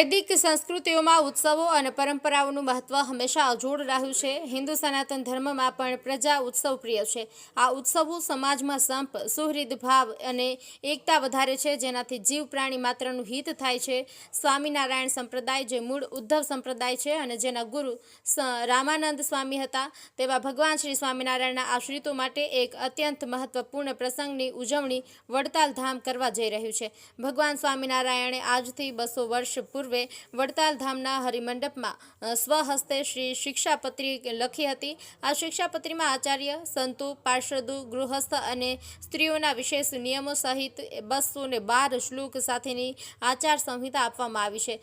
વૈદિક સંસ્કૃતિઓમાં ઉત્સવો અને પરંપરાઓનું મહત્વ હંમેશા અજોડ રહ્યું છે. હિન્દુ સનાતન ધર્મમાં પણ પ્રજા ઉત્સવ પ્રિય છે. આ ઉત્સવો સમાજમાં સંપ, સુહૃદ ભાવ અને એકતા વધારે છે, જેનાથી જીવ પ્રાણી માત્રનું હિત થાય છે. સ્વામિનારાયણ સંપ્રદાય જે મૂળ ઉદ્ધવ સંપ્રદાય છે અને જેના ગુરુ રામાનંદ સ્વામી હતા, તેવા ભગવાન શ્રી સ્વામિનારાયણના આશ્રિતો માટે એક અત્યંત મહત્વપૂર્ણ પ્રસંગની ઉજવણી વડતાલ ધામ કરવા જઈ રહ્યું છે. ભગવાન સ્વામિનારાયણે આજથી બસો વર્ષ પૂર્વે વડતાલ ધામના હરિમંડપમાં સ્વહસ્તે શ્રી શિક્ષાપત્રી લખી હતી. આ શિક્ષાપત્રીમાં આચાર્ય, સંતો, પાર્ષદો, ગૃહસ્થ અને સ્ત્રીઓના વિશેષ નિયમો સહિત બસો ને બાર શ્લોક સાથેની આચાર સંહિતા આપવામાં આવી છે.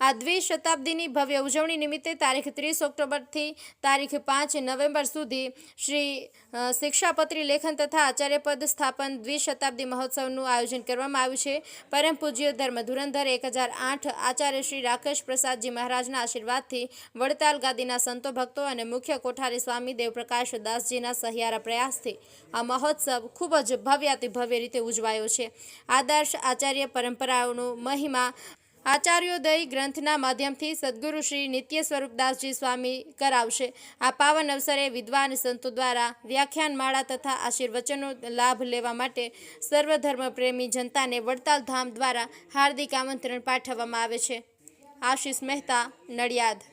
આ દ્વિશતાબ્દીની ભવ્ય ઉજવણી નિમિત્તે તારીખ ત્રીસ ઓક્ટોબરથી તારીખ પાંચ નવેમ્બર સુધી શ્રી શિક્ષાપત્રી લેખન તથા આચાર્યપદ સ્થાપન દ્વિશતાબ્દી મહોત્સવનું આયોજન કરવામાં આવ્યું છે. પરમ પૂજ્ય ધર્મ ધુરંધર એક હજાર આઠ આચાર્ય શ્રી રાકેશ પ્રસાદજી મહારાજના આશીર્વાદથી વડતાલ ગાદીના સંતો ભક્તો અને મુખ્ય કોઠારી સ્વામી દેવપ્રકાશ દાસજીના સહિયારા પ્રયાસથી આ મહોત્સવ ખૂબ જ ભવ્યાતિ ભવ્ય રીતે ઉજવાયો છે. આદર્શ આચાર્ય પરંપરાઓનો મહિમા આચાર્યોદય ગ્રંથના માધ્યમથી સદગુરુ શ્રી નિત્ય સ્વરૂપદાસજી સ્વામી કરાવશે. આ પાવન અવસરે વિદ્વાન સંતો દ્વારા વ્યાખ્યાનમાળા તથા આશીર્વચનો લાભ લેવા માટે સર્વધર્મ પ્રેમી જનતાને વડતાલ ધામ દ્વારા હાર્દિક આમંત્રણ પાઠવવામાં આવે છે. આશીષ મહેતા, નડિયાદ.